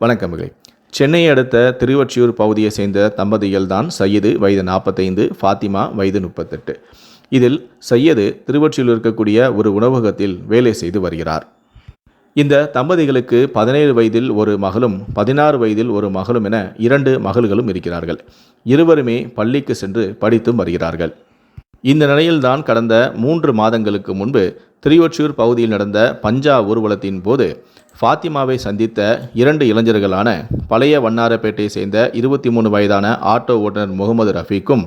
வணக்கமில்லை சென்னையை அடுத்த திருவொற்றியூர் பகுதியை சேர்ந்த தம்பதிகள் தான் சையது வயது நாற்பத்தைந்து ஃபாத்திமா வயது முப்பத்தெட்டு. இதில் சையது திருவொற்றியில் இருக்கக்கூடிய ஒரு உணவகத்தில் வேலை செய்து வருகிறார். இந்த தம்பதிகளுக்கு பதினேழு வயதில் ஒரு மகளும் பதினாறு வயதில் ஒரு மகளும் என இரண்டு மகள்களும் இருக்கிறார்கள். இருவருமே பள்ளிக்கு சென்று படித்தும் வருகிறார்கள். இந்த நிலையில்தான் கடந்த மூன்று மாதங்களுக்கு முன்பு திருவொற்றியூர் பகுதியில் நடந்த பஞ்சா ஊர்வலத்தின் போது ஃபாத்திமாவை சந்தித்த இரண்டு இளைஞர்களான பழைய வண்ணாரப்பேட்டையை சேர்ந்த இருபத்தி மூணு வயதான ஆட்டோ ஓட்டுநர் முகமது ரஃபீக்கும்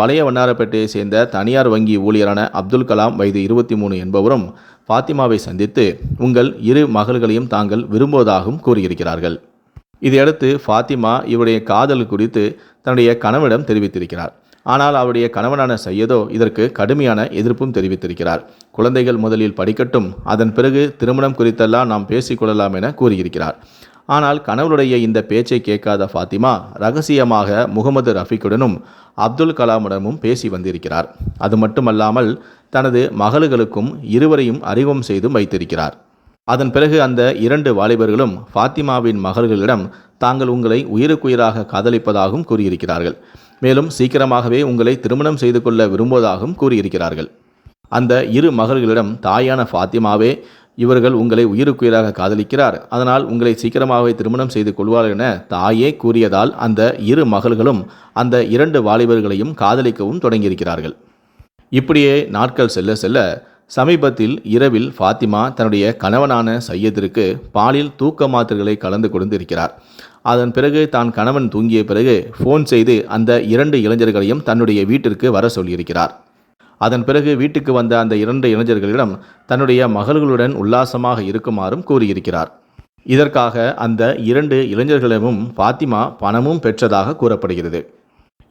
பழைய வண்ணாரப்பேட்டையை சேர்ந்த தனியார் வங்கி ஊழியரான அப்துல் கலாம் வயது இருபத்தி மூணு என்பவரும் ஃபாத்திமாவை சந்தித்து உங்கள் இரு மகள்களையும் தாங்கள் விரும்புவதாகவும் கூறியிருக்கிறார்கள். இதையடுத்து ஃபாத்திமா இவருடைய காதல் குறித்து தன்னுடைய கணவனிடம் தெரிவித்திருக்கிறார். ஆனால் அவருடைய கணவனான சையதோ இதற்கு கடுமையான எதிர்ப்பும் தெரிவித்திருக்கிறார். குழந்தைகள் முதலில் படிக்கட்டும் அதன் பிறகு திருமணம் குறித்தெல்லாம் நாம் பேசிக்கொள்ளலாம் என கூறியிருக்கிறார். ஆனால் கணவருடைய இந்த பேச்சை கேட்காத ஃபாத்திமா ரகசியமாக முகமது ரஃபிக்குடனும் அப்துல் கலாமுடனும் பேசி வந்திருக்கிறார். அது மட்டுமல்லாமல் தனது மகளுகளுக்கும் இருவரையும் அறிமுகம் செய்தும் வைத்திருக்கிறார். அதன் பிறகு அந்த இரண்டு வாலிபர்களும் ஃபாத்திமாவின் மகள்களிடம் தாங்கள் உங்களை உயிருக்குயிராக காதலிப்பதாகவும் கூறியிருக்கிறார்கள். மேலும் சீக்கிரமாகவே உங்களை திருமணம் செய்து கொள்ள விரும்புவதாகவும் கூறியிருக்கிறார்கள். அந்த இரு மகள்களிடம் தாயான ஃபாத்திமாவே இவர்கள் உங்களை உயிருக்குயிராக காதலிக்கிறார். அதனால் உங்களை சீக்கிரமாகவே திருமணம் செய்து கொள்வார் என தாயே கூறியதால் அந்த இரு மகள்களும் அந்த இரண்டு வாலிபர்களையும் காதலிக்கவும் தொடங்கியிருக்கிறார்கள். இப்படியே நாட்கள் செல்ல செல்ல சமீபத்தில் இரவில் ஃபாத்திமா தன்னுடைய கணவனான சையதிற்கு பாலில் தூக்க மாத்திரைகளை கலந்து கொடுத்திருக்கிறார். அதன் பிறகு தான் கணவன் தூங்கிய பிறகு ஃபோன் செய்து அந்த இரண்டு இளைஞர்களையும் தன்னுடைய வீட்டிற்கு வர சொல்லியிருக்கிறார். அதன் பிறகு வீட்டுக்கு வந்த அந்த இரண்டு இளைஞர்களிடம் தன்னுடைய மகள்களுடன் உல்லாசமாக இருக்குமாறும் கூறியிருக்கிறார். இதற்காக அந்த இரண்டு இளைஞர்களிடமும் ஃபாத்திமா பணமும் பெற்றதாக கூறப்படுகிறது.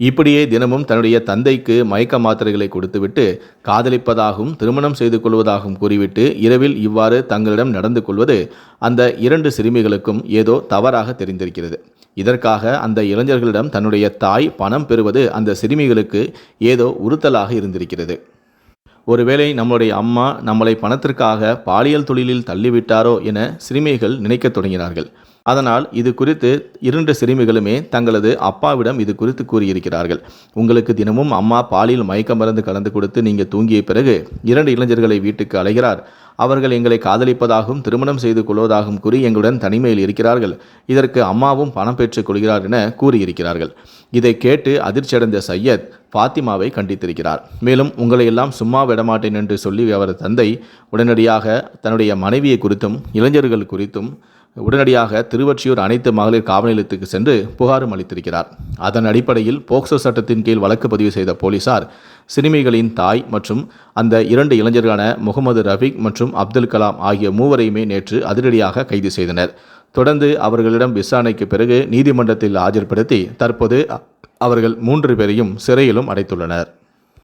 இப்படியே தினமும் தன்னுடைய தந்தைக்கு மயக்க மாத்திரைகளை கொடுத்துவிட்டு காதலிப்பதாகவும் திருமணம் செய்து கொள்வதாகவும் கூறிவிட்டு இரவில் இவ்வாறு தங்களிடம் நடந்து கொள்வது அந்த இரண்டு சிறுமிகளுக்கும் ஏதோ தவறாக தெரிந்திருக்கிறது. இதற்காக அந்த இளைஞர்களிடம் தன்னுடைய தாய் பணம் பெறுவது அந்த சிறுமிகளுக்கு ஏதோ உறுத்தலாக இருந்திருக்கிறது. ஒருவேளை நம்முடைய அம்மா நம்மளை பணத்திற்காக பாலியல் தொழிலில் தள்ளிவிட்டாரோ என சிறுமிகள் நினைக்கத் தொடங்கினார்கள். அதனால் இது குறித்து இரண்டு சிறுமிகளுமே தங்களது அப்பாவிடம் இது குறித்து கூறியிருக்கிறார்கள். உங்களுக்கு தினமும் அம்மா பாலில் மயக்க மருந்து கலந்து கொடுத்து நீங்கள் தூங்கிய பிறகு இரண்டு இளைஞர்களை வீட்டுக்கு அலைகிறார் அவர்கள் எங்களை காதலிப்பதாகவும் திருமணம் செய்து கொள்வதாகவும் கூறி எங்களுடன் தனிமையில் இருக்கிறார்கள். இதற்கு அம்மாவும் பணம் பெற்றுக் கொள்கிறார் என கூறியிருக்கிறார்கள். இதை கேட்டு அதிர்ச்சியடைந்த சையத் ஃபாத்திமாவை கண்டித்திருக்கிறார். மேலும் உங்களை எல்லாம் சும்மா விடமாட்டேன் என்று சொல்லி அவரது தந்தை உடனடியாக தன்னுடைய மனைவியை குறித்தும் இளைஞர்கள் குறித்தும் உடனடியாக திருவொற்றியூர் அனைத்து மகளிர் காவல் நிலையத்துக்கு சென்று புகாரும் அளித்திருக்கிறார். அதன் அடிப்படையில் போக்சோ சட்டத்தின் கீழ் வழக்கு பதிவு செய்த போலீசார் சிறுமிகளின் தாய் மற்றும் அந்த இரண்டு இளைஞர்களான முகமது ரஃபீக் மற்றும் அப்துல் கலாம் ஆகிய மூவரையுமே நேற்று அதிரடியாக கைது செய்தனர். தொடர்ந்து அவர்களிடம் விசாரணைக்கு பிறகு நீதிமன்றத்தில் ஆஜர்படுத்தி தற்போது அவர்கள் மூன்று பேரையும் சிறையிலும் அடைத்துள்ளனர்.